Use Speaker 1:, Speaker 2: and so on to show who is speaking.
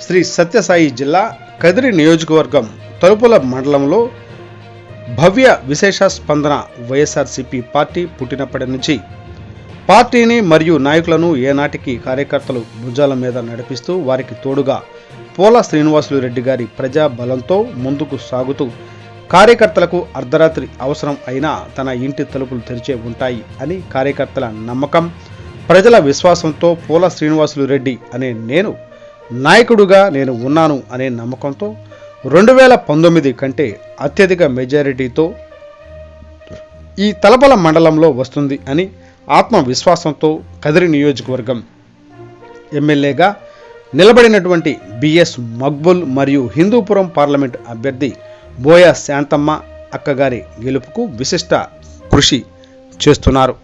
Speaker 1: శ్రీ సత్యసాయి జిల్లా కదిరి నియోజకవర్గం తలుపుల మండలంలో భవ్య విశేష స్పందన వైఎస్ఆర్సీపీ పార్టీ పుట్టినప్పటి నుంచి పార్టీని మరియు నాయకులను ఏనాటికి కార్యకర్తలు భుజాల మీద నడిపిస్తూ వారికి తోడుగా పోల శ్రీనివాసులు రెడ్డి గారి ప్రజా బలంతో ముందుకు సాగుతూ కార్యకర్తలకు అర్ధరాత్రి అవసరం అయినా తన ఇంటి తలుపులు తెరిచే ఉంటాయి అని కార్యకర్తల నమ్మకం ప్రజల విశ్వాసంతో పోల శ్రీనివాసులు రెడ్డి అనే నేను నాయకుడుగా నేను ఉన్నాను అనే నమ్మకంతో రెండు వేల పంతొమ్మిది కంటే అత్యధిక మెజారిటీతో ఈ తలపల మండలంలో వస్తుంది అని ఆత్మవిశ్వాసంతో కదిరి నియోజకవర్గం ఎమ్మెల్యేగా నిలబడినటువంటి బిఎస్ మక్బుల్ మరియు హిందూపురం పార్లమెంట్ అభ్యర్థి బోయ శాంతమ్మ అక్కగారి గెలుపుకు విశిష్ట కృషి చేస్తున్నారు.